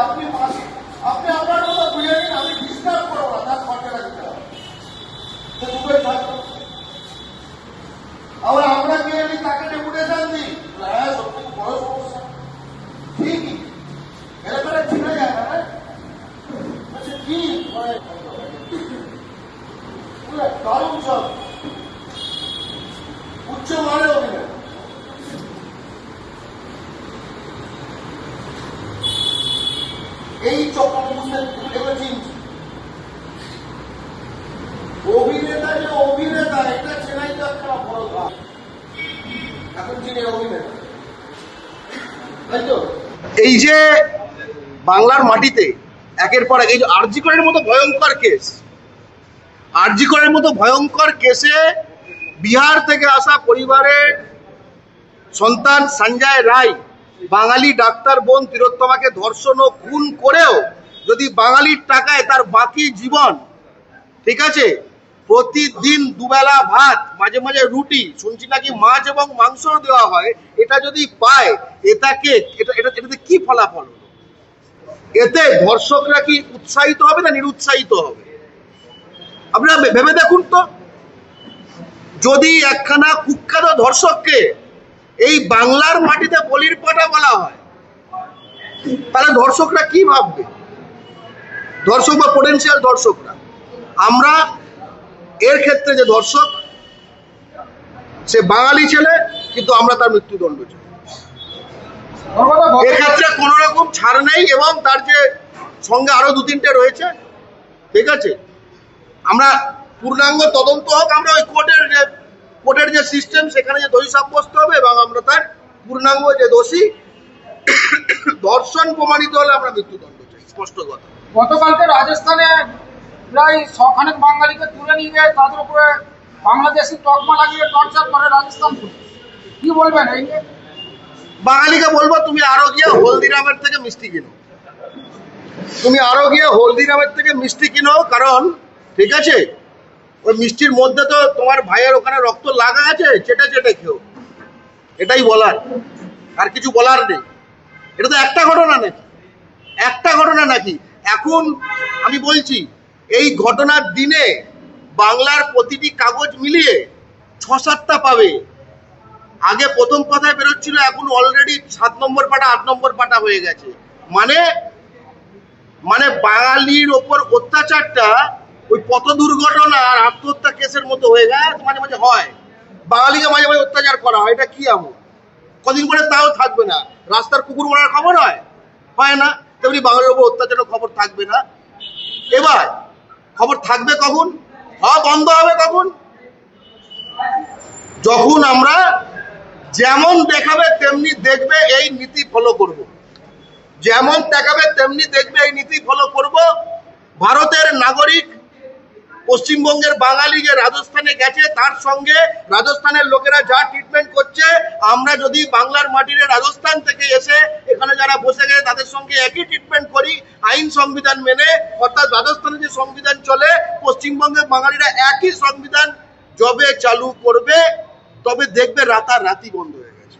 আপনি মাস আপনি আপনার মতো বুঝে নিন আমি ডিস্টার্ব করব না তার খরচাটা দিতে হবে তো দুটোই থাকবে আবার আমরা গিয়ে নি তাকে ডেপুটেশন দিই হ্যাঁ সত্যি বড় সমস্যা ঠিকই এলাকাটা চিনে যায় না না? আচ্ছা কি মানে পুরো দারুণ সব উচ্চ মানের অভিনয় এই চক্র বুঝতে চিনছি অভিনেতা যে অভিনেতা, এটা চেনাই তো একটা বড় ধাপ এখন চিনি অভিনেতা, তাই তো? এই যে বাংলার মাটিতে একের পর এক, এই যে আরজিকরের মতো ভয়ঙ্কর কেস আরজিকরের মতো ভয়ঙ্কর কেসে বিহার থেকে আসা পরিবারের সন্তান সঞ্জয় রায় বাঙালি ডাক্তার বোন তিরোত্তমাকে ধর্ষণ ও খুন করেও যদি বাঙালির টাকায় তার বাকি জীবন, ঠিক আছে? প্রতিদিন দুবেলা ভাত, মাঝে মাঝে রুটি, শুনছি নাকি মাছ এবং মাংস দেওয়া হয়, এটা যদি পায়, এটাকে, এটা এটা, এটাতে কি ফলাফল এতে ধর্ষকরা কি উৎসাহিত হবে না নিরুৎসাহিত হবে? আপনারা ভেবে দেখুন তো। যদি একখানা কুখ্যাত ধর্ষককে এই বাংলার মাটিতে বলির পাটা বলা হয়। তাহলে দর্শকরা কি ভাববে? দর্শক বা পোটেন্সিয়াল দর্শকরা। আমরা এর ক্ষেত্রে যে দর্শক, সে বাঙালি ছেলে, কিন্তু আমরা তার মৃত্যুদণ্ড চাই। এক্ষেত্রে কোনো রকম ছাড় নেই এবং তার যে সঙ্গে আরও দু তিনটে রয়েছে, ঠিক আছে? আমরা পূর্ণাঙ্গ তদন্ত হোক, আমরা ওই কোর্টের কোর্টের যে সিস্টেম সেখানে যে দোষী সাব্যস্ত হবে এবং আমরা তার পূর্ণাঙ্গ যে দোষী ধর্ষণ প্রমাণিত হলে আমরা মৃত্যুদণ্ড চাই। স্পষ্ট কথা। গতকালকে রাজস্থানে প্রায় শখানেক বাঙালিকে তুলে নিয়ে যায় তাদের উপরে বাংলাদেশি তকমা লাগিয়ে টর্চার করে রাজস্থান কি বলবেন এই নিয়ে? বাঙালিকে বলব তুমি আরও গিয়ে হলদিরামের থেকে মিষ্টি কিনো। তুমি আরও গিয়ে হলদিরামের থেকে মিষ্টি কিনো কারণ ঠিক আছে? ওই মিষ্টির মধ্যে তো তোমার ভাইয়ের ওখানে রক্ত লাগা আছে, চেটে চেটে খেও। এটাই বলার, আর কিছু বলার নেই। এটা তো একটা ঘটনা নাকি? একটা ঘটনা নাকি? এখন আমি বলছি, এই ঘটনার দিনে বাংলার প্রতিটি কাগজ মিলিয়ে ছ সাতটা পাবে। আগে প্রথম কথায় বেরোচ্ছিল, এখন অলরেডি সাত নম্বর পাটা, আট নম্বর পাটা হয়ে গেছে। মানে মানে বাঙালির ওপর অত্যাচারটা ওই পথ দুর্ঘটনা আর আত্মহত্যা কেসের মতো হয়ে গেছে মাঝে মাঝে হয়। বাঙালিকে মাঝে মাঝে অত্যাচার করা হয়, এটা কি এমন? কদিন পরে তাও থাকবে না। রাস্তার কুকুর মারার খবর হয়? হয় না। তেমনি বাঙালির ওপর অত্যাচারের খবর থাকবে না। এবার, খবর থাকবে কখন? হওয়া বন্ধ হবে কখন? যখন আমরা যেমন দেখাবে, তেমনি দেখবে, এই নীতি ফলো করব। যেমন দেখাবে, তেমনি দেখবে, এই নীতি ফলো করব। ভারতের নাগরিক পশ্চিমবঙ্গের বাঙালি যে রাজস্থানে গেছে, তার সঙ্গে রাজস্থানের লোকেরা যা ট্রিটমেন্ট করছে, আমরা যদি বাংলার মাটির রাজস্থান থেকে এসে এখানে যারা বসে গেছে, তাদের সঙ্গে একই ট্রিটমেন্ট করি, আইন সংবিধান মেনে, অর্থাৎ রাজস্থানে যে সংবিধান চলে, পশ্চিমবঙ্গের বাঙালিরা একই সংবিধান জবে চালু করবে, তবে দেখবে রাতারাতি বন্ধ হয়ে গেছে।